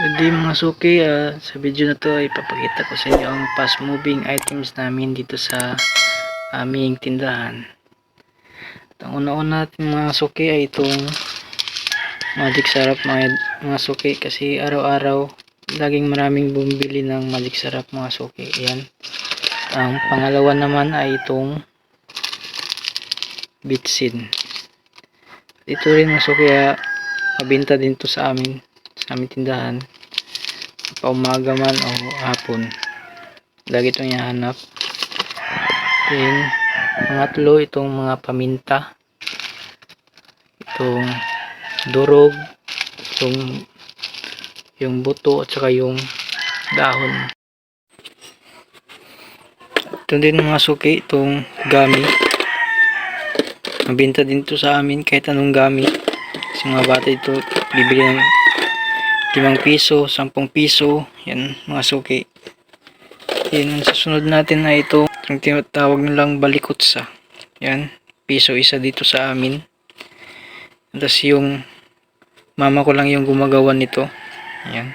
Hindi mga suki, ah, sa video na to ay papakita ko sa inyo ang fast moving items namin dito sa aming tindahan. Ang una-una natin mga suki ay itong magic sarap mga, mga suki kasi araw-araw laging maraming bumibili ng magic sarap mga suki. Yan. Ang pangalawa naman ay itong bitsin. Ito rin mga suki, ah, mabinta din to sa amin sa aming tindahan. Paumaga man o hapon. Lagi itong ihanap then pangatlo itong mga paminta. Itong durog. Itong yung buto at saka yung dahon. Ito din mga suki itong gami. Mabinta din to sa amin kahit anong gami. Sa mga bata ito bibili ng 5 piso, 10 piso, yan mga suki. Yan, ang susunod natin na ito, yung tinatawag nilang balikutsa. Yan, piso isa dito sa amin. Tapos yung mama ko lang yung gumagawa nito. Yan.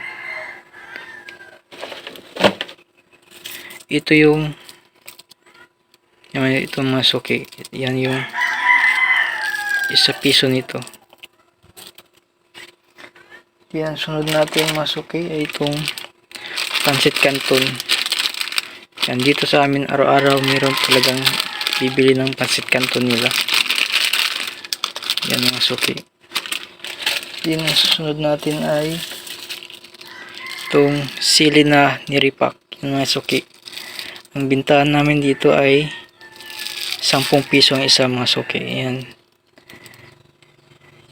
Ito yung yan, ito mga suki. Yan yung isa piso nito. Yan, sunod natin masuki ay itong pancit canton. Yan, dito sa amin araw-araw mayroon talagang bibili ng pancit canton nila. Yan mga suki. Yan, susunod natin ay itong sili na niripak. Yan mga suki. Ang bintahan namin dito ay 10 piso ang isa mga suki. Yan.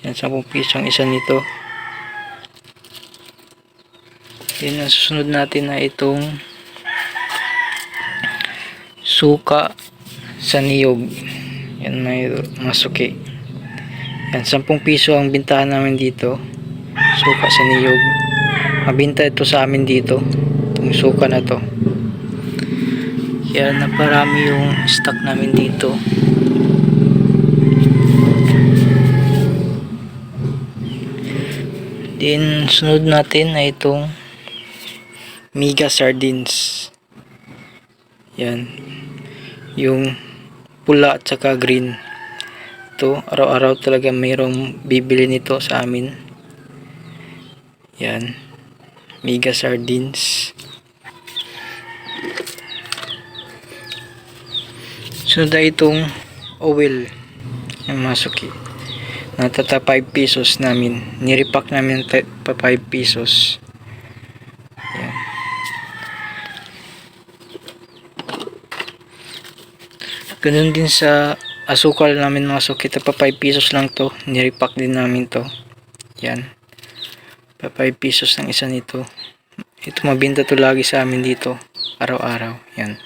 Yan, 10 piso ang isa nito. Yan ang susunod natin na itong suka sa niyog. Yan may mga suki. Yan, 10 piso ang bintahan namin dito. Suka sa niyog. Mabinta ito sa amin dito. Itong suka na to. Yan, naparami yung stock namin dito. Then, sunod natin ay itong Miga sardines. Yan. Yung pula at saka green. Ito, araw-araw talaga mayroong bibili nito sa amin. Yan. Miga sardines. Sunod na itong oil. Yung masuki. Natata 5 pesos namin. Nirepack namin pa 5 pesos. Yan. Ganun din sa asukal namin mga suki. Ito pa 5 pesos lang to. Nirepack din namin to. Yan. Pa 5 pesos ng isa nito. Ito mabinta to lagi sa amin dito. Araw-araw. Yan.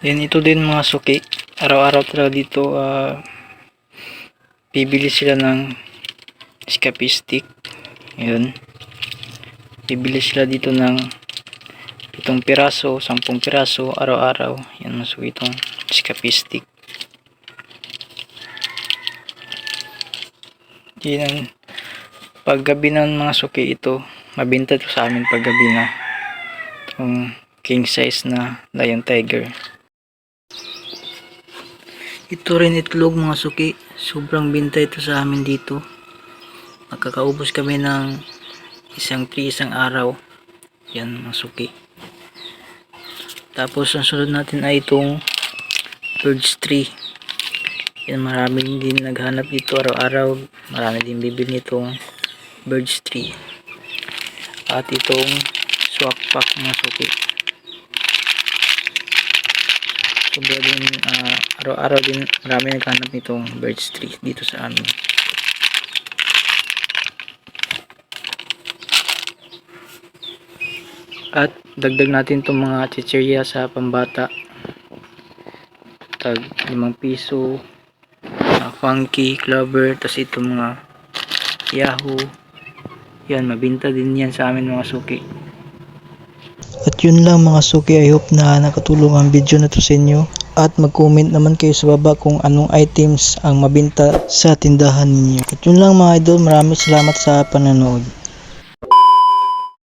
Yan ito din mga suki. Araw-araw talaga dito ah, bibili sila ng escapistic. Yun. Bibili sila dito ng itong piraso, 10 piraso araw-araw. Yan mas itong escapistic. Yan ang paggabi ng mga suki ito. Mabinta to sa amin paggabi na. Itong king size na lion tiger. Ito rin itlog mga suki. Sobrang binta ito sa amin dito. Magkakaubos kami ng isang tree isang araw. Yan mga suki. Tapos ang sunod natin ay itong birds tree. Yan marami din naghanap dito araw-araw. Marami din bibili nitong birds tree. At itong swak pack mga suki. Sobra din ah, araw-araw din marami naghanap nitong birds tree dito sa amin. At dagdag natin itong mga chichirya sa pambata. Tag 5 piso, mga funky, clover, tas ito mga yahoo. Yan, mabinta din yan sa amin mga suki. At yun lang mga suki, I hope na nakatulong ang video na to sa inyo. at mag-comment naman kayo sa baba kung anong items ang mabenta sa tindahan ninyo. At yun lang mga idol, maraming salamat sa panonood.